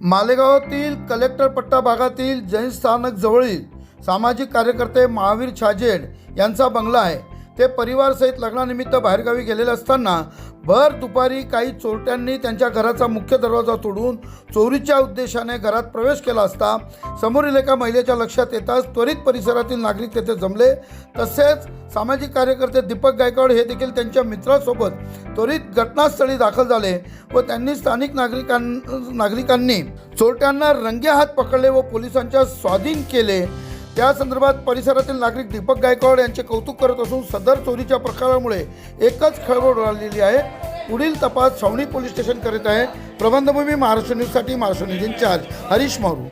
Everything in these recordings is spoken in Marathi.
मालेगावातील कलेक्टर पट्टा भागातील जैन स्थानक जवळील सामाजिक कार्यकर्ते महावीर छाजेड यांचा बंगला आहे. ते परिवारसहित लग्नानिमित्त बाहेरगावी गेलेले असताना भर दुपारी काही चोरट्यांनी त्यांच्या घराचा मुख्य दरवाजा तोडून चोरीच्या उद्देशाने घरात प्रवेश केला असता समोरील एका महिलेच्या लक्षात येताच त्वरित परिसरातील नागरिक तेथे जमले. तसेच सामाजिक कार्यकर्ते दीपक गायकवाड हे देखील त्यांच्या मित्रासोबत त्वरित घटनास्थळी दाखल झाले व त्यांनी स्थानिक नागरिकां नागरिकांनी चोरट्यांना रंगेहात पकडले व पोलिसांच्या स्वाधीन केले. त्या संदर्भात परिसरातील नागरिक दीपक गायकवाड यांचे कौतुक करत असून सदर चोरीच्या प्रकारामुळे एकच खळबळ उडालेली आहे. पुढील तपास छावणी पोलीस स्टेशन करीत आहे. प्रबंधभूमी महाराष्ट्र न्यूजसाठी महाराष्ट्र न्यूज इन्चार्ज हरीश मारू.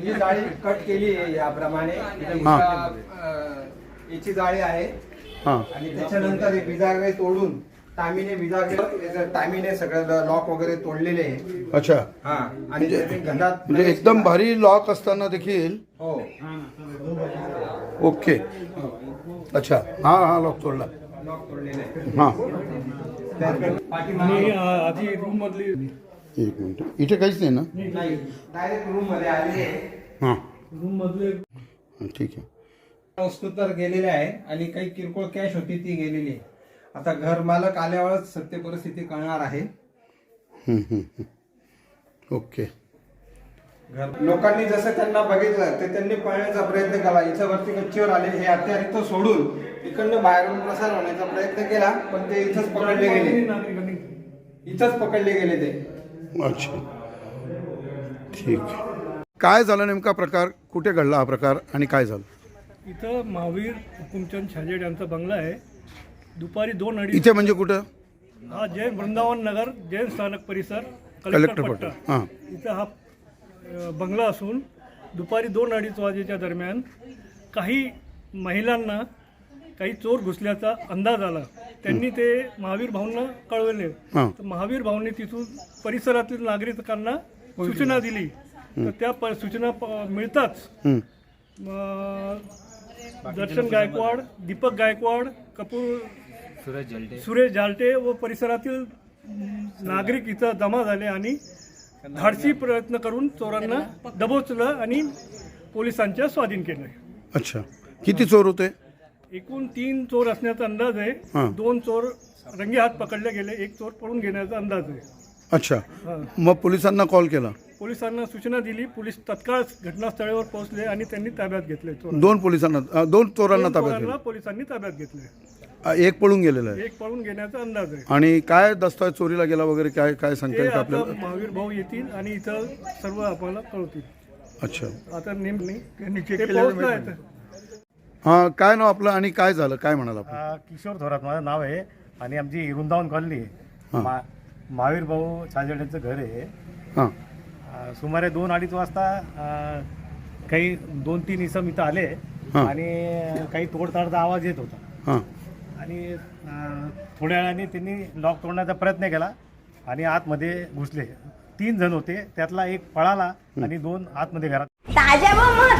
ही जाळी कट केली आहे याप्रमाणे. इथं हा. अं, याची जाळी आहे. हां. आणि त्याच्यानंतर हे बिजागळे तोडून तामीने बिजागळे तामीने सगळं लॉक वगैरे तोडलेले आहे. अच्छा. हा. आणि घरात म्हणजे एकदम भारी लॉक असताना देखील? हो. ओके. अच्छा. हां हां लॉक तोडला. लॉक तोडलेले आहे. हां. पाठीमागे अ, आधी रूम मधली एक मिनिट. इथे काहीच नाही ना? नाही डायरेक्ट रूममध्ये आहे. हां. रूम मधले हां, ठीक आहे. वस्तू तर गेलेल्या आहे आणि काही किरकोळ कॅश होती ती गेलेली आहे. आता घर मालक आल्यावरच सत्य परिस्थिती कळणार आहे. हम्म, हम्म, हम्म. ओके. घर- लोकांनी जसं त्यांना बघितलं ते त्यांनी पळण्याचा प्रयत्न केला. इथं वरती गच्चीवर आले. हे हत्यार इथं सोडून इकडनं बाहेरून प्रसार होण्याचा प्रयत्न केला पण ते इथंच पकडले गेले. नागरिकांनी इथंच पकडले गेले ते. अच्छा. ठीक. काय झालं नेमका प्रकार? कुठे घडला हा प्रकार आणि काय झालं? इथं महावीर हुकुमचंद छाजेड यांचा बंगला आहे. दुपारी दोन अडीच इथे म्हणजे कुठं? हा जैन वृंदावन नगर जैन स्थानक परिसर कलेक्टर पट्टा. पट्टा. हां. इथं हा अ, बंगला असून दुपारी दोन अडीच वाजेच्या दरम्यान काही महिलांना काही चोर घुसल्याचा अंदाज आला. त्यांनी ते महावीर भाऊंना कळवले. हां. तर महावीर भाऊंनी तिथून परिसरातील नागरिकांना सूचना दिली. तर त्या प- सूचना प- मिळताच. अ, दर्शन गायकवाड दीपक गायकवाड कपूर सुरेश झालटे व परिसरातील नागरिक इथं जमा झाले आणि धाडसी प्रयत्न करून चोरांना दबोचलं आणि पोलिसांच्या स्वाधीन केलं. अच्छा. किती चोर होते? एकूण तीन चोर असण्याचा अंदाज हां. आहे दोन चोर रंगे हात पकडले गेले एक चोर पळून घेण्याचा अंदाज आहे. अच्छा. हां. मग पोलिसांना कॉल केला? पोलिसांना सूचना दिली पोलीस तत्काळ घटनास्थळावर पोहोचले आणि त्यांनी ताब्यात घेतले. चोर दोन पोलिसांना अ, दोन चोरांना ताब्यात चोरांना पोलिसांनी ताब्यात घेतले. अ, एक पळून गेलेला आहे. एक पळून घेण्याचा अंदाज आहे. आणि काय दस्तावेज चोरीला गेला वगैरे काय काय सांगता ते येईल का आता आपल्याला? महावीर भाऊ येतील आणि इथं सर्व आपल्याला कळवतील अच्छा. आता नेम नाही ते पोहोचलं आहे. हां काय नाव आपलं आणि काय झालं? काय म्हणाल आपण? अ, किशोर थोरात माझं नाव आहे. आणि आमची वृंदावन कॉलनी आहे. मा महावीर भाऊ छाजेड यांचं घर आहे. हां. अ, सुमारे दोन अडीच वाजता अ, काही दोन तीन इसम इथं आले. हां. आणि काही तोडताडचा आवाज येत होता. हां. आणि अ, थोड्या वेळाने त्यांनी लॉक तोडण्याचा प्रयत्न केला. आणि आतमध्ये घुसले. तीन जण होते. त्यातला एक पळाला आणि दोन आतमध्ये घरात ताज्या व